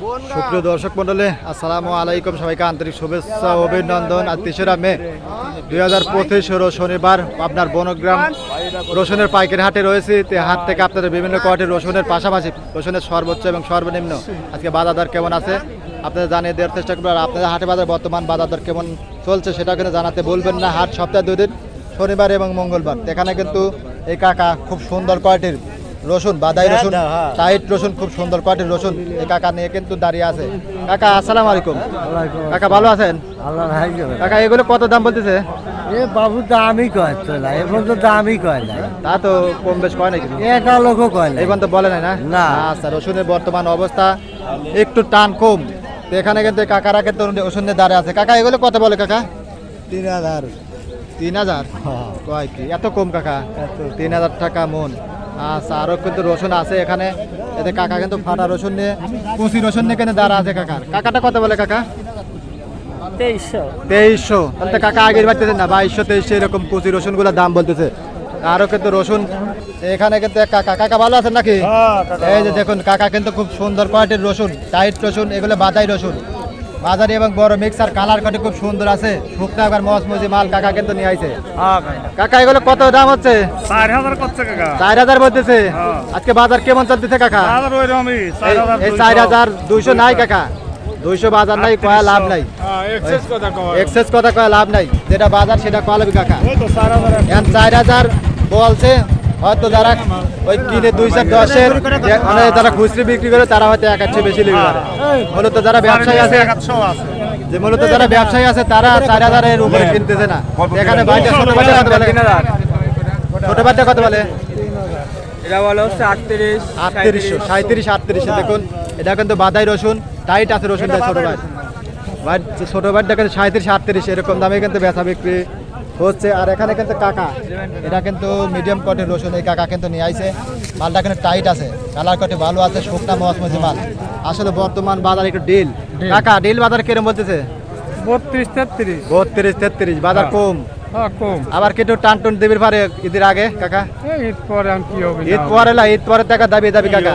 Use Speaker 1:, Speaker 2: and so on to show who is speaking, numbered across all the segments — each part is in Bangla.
Speaker 1: সুপ্রিয় দর্শক মন্ডলে আসসালামু আলাইকুম। সবাইকে আন্তরিক শুভেচ্ছা অভিনন্দন। আজ তেসরা মে দুই হাজার পঁচিশ শনিবার আপনার বনগ্রাম রসুনের পাইকারি হাটে রয়েছে। তে হাট থেকে আপনাদের বিভিন্ন কোয়ার্টের রসুনের পাশাপাশি রসুনের সর্বোচ্চ এবং সর্বনিম্ন? আজকে বাজার দর কেমন আছে? আপনারা জানিয়ে দেওয়ার চেষ্টা করবেন আর আপনাদের হাটে বাজার বর্তমান বাজার দর কেমন চলছে সেটা কিন্তু জানাতে বলবেন না। হাট সপ্তাহে দুদিন শনিবার এবং মঙ্গলবার। এখানে কিন্তু এই কাকা খুব সুন্দর কোয়ালিটির রসুন বাদাই রসুন টাইট রসুন খুব সুন্দর কোয়ালিটির রসুন। এই কাকা নিয়ে কিন্তু দাঁড়িয়ে আছে। কাকা আসসালাম আলাইকুম। কাকা ভালো আছেন। কাকা এগুলো কত দাম বলতেছে?
Speaker 2: এ বাবু দামই কয় না এখন তো দামই কয় না
Speaker 1: তা তো কম বেশ কয় নাকি?
Speaker 2: এটা লোকও কয় না
Speaker 1: এই তো বলে নাই না?
Speaker 2: না।
Speaker 1: আচ্ছা রসুনের বর্তমান অবস্থা একটু টান কম। তো এখানে কিন্তু কাকারা কিন্তু রসুন নিয়ে দাঁড়িয়ে আছে। কাকা এগুলো কত বলে কাকা?
Speaker 2: তিন হাজার।
Speaker 1: তিন হাজার? কয় কি? এত কম কাকা? তিন হাজার টাকা মন। আচ্ছা আরও কিন্তু রসুন আছে এখানে। এতে কাকা কিন্তু ফাটা রসুন নিয়ে কুচি রসুন নিয়ে কেন দাঁড়া আছে কাকার। কাকাটা কত বলে কাকা?
Speaker 2: তেইশশো।
Speaker 1: তেইশশো। তাহলে কাকা আগের বাড়তেছে না বাইশশো তেইশশো এরকম কুচি রসুনগুলো দাম বলতেছে। আরও কিন্তু রসুন এখানে কিন্তু কাকা। কাকা ভালো আছেন নাকি? এই যে দেখুন কাকা কিন্তু খুব সুন্দর কোয়ালিটির রসুন টাইট রসুন এগুলো বাদাই রসুন। বাজারি এবং বড় মিক্সার কালার কাটি খুব সুন্দর আছে। শুকনা একবার মজমজি মাল কাকা কিন্তু নিয়ে আইছে। কাকা এগুলো কত দাম হচ্ছে?
Speaker 3: চার হাজার করছে কাকা।
Speaker 1: চার হাজার বলতেছে আজকে বাজার কেমন চলতেছে কাকা? এই- চার হাজার দুইশো। নাই কাকা। দুইশো বাজার নাই কয়া লাভ নাই।
Speaker 3: এক্সেস কথা কয়।
Speaker 1: কয়া লাভ নাই। যেটা বাজার সেটা কয়ালবি কাকা।
Speaker 3: চার হাজার
Speaker 1: বলছে হয়তো যারা ওই কিনে দুইশো দশের মানে যারা খুচরি বিক্রি করে তারা হয়তো এক একশো বেশি পারে মূলত যারা ব্যবসায়ী আছে যে মূলত যারা ব্যবসায়ী আছে তারা চার হাজারের উপরে কিনতেছে না। এখানে বাড়িটা ছোট বাচ্চা কত বলে? ছোট বাচ্চা কত বলে?
Speaker 2: এটা বলো হচ্ছে আটত্রিশ
Speaker 1: আটত্রিশশো সাঁত্রিশ আটত্রিশশো। দেখুন এটা কিন্তু বাদাই রসুন টাইট আছে রসুনটা ছোট ভাই। ভাই ছোট ভাইটা কিন্তু সাঁত্রিশ আটত্রিশ এরকম দামে কিন্তু বেচা বিক্রি হচ্ছে আর এখানে কিন্তু কাকা। এটা কিন্তু মিডিয়াম কটের রসুন এই কাকা কিন্তু নিয়ে আইছে। মালটা কিন্তু টাইট আছে কালার কটে ভালো আছে শুকনা মসমসি মাল। আসলে বর্তমান বাজার একটু ডিল কাকা ডিল বাজার কিরম বলতেছে?
Speaker 3: বত্রিশ তেত্রিশ।
Speaker 1: বত্রিশ তেত্রিশ বাজার কম।
Speaker 3: হ্যাঁ
Speaker 1: আবার কিন্তু টান টুন দেবির পারে ঈদের আগে কাকা?
Speaker 3: ঈদ পরে কি হবে
Speaker 1: ঈদ পরে না ঈদ পরে টাকা দাবি দাবি কাকা।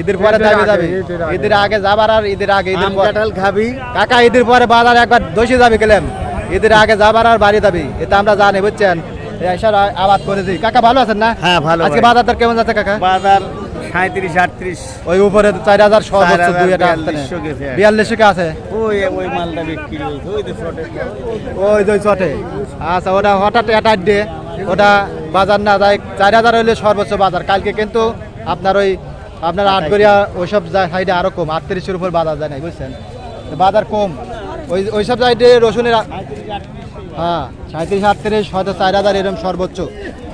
Speaker 1: ঈদের পরে দাবি দাবি। ঈদের আগে। যাবার আর ঈদের আগে ঈদের পর।
Speaker 2: খাবি।
Speaker 1: কাকা ঈদের পরে বাজার একবার দোষী যাবি গেলাম। ঈদের আগে যাবার আর বাড়ি যাবি এটা আমরা জানি বুঝছেন? আবাদ করেছি কাকা ভালো আছেন না?
Speaker 2: হ্যাঁ, ভালো
Speaker 1: আজকে। বাজার দর কেমন যাচ্ছে কাকা?
Speaker 2: বাজার সাঁত্রিশ আটত্রিশ।
Speaker 1: ওই উপরে চার হাজার সর্বোচ্চ দুই এটা
Speaker 2: 4200 গেছে।
Speaker 1: বিয়াল্লিশশো কে আছে?
Speaker 2: ওই ওই মালটা বিক্রি ওই
Speaker 1: ওই চটে আচ্ছা ওটা হঠাৎ দিয়ে ওটা বাজার না যায় চার হাজার হইলে সর্বোচ্চ বাজার। কালকে কিন্তু আপনার ওই আপনার আটগড়িয়া ওইসব সাইডে আরও কম আটত্রিশের উপর বাজার যায় নাই বুঝছেন? বাজার কম। ওই ওইসব সাইডে রসুনের হ্যাঁ সাঁত্রিশ আটত্রিশ হয়তো চার হাজার এরকম সর্বোচ্চ।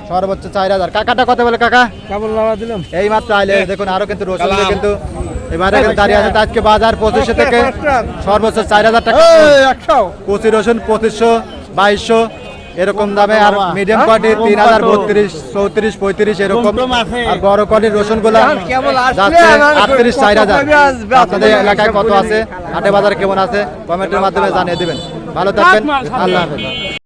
Speaker 1: সর্বোচ্চ চার হাজার। কাকাটা কত বলে কাকা?
Speaker 3: কেমন দিলাম।
Speaker 1: এই মাত্র আইলে দেখুন আরও কিন্তু রসুন কিন্তু এবারে দাঁড়িয়ে আছে। আজকে বাজার পঁচিশশো থেকে সর্বোচ্চ চার হাজার টাকা। কচি রসুন পঁচিশশো বাইশশো এরকম দামে। আর মিডিয়াম কোয়ালিটির তিন হাজার বত্রিশ চৌত্রিশ পঁয়ত্রিশ এরকম। আর বড় কোয়ালিটির রসুনগুলা যাচ্ছে আটত্রিশ চার হাজার। আপনাদের এলাকায় কত আছে? হাটে বাজার কেমন আছে? কমেন্টের মাধ্যমে জানিয়ে দেবেন। ভালো থাকবেন। আল্লাহ হাফেজ।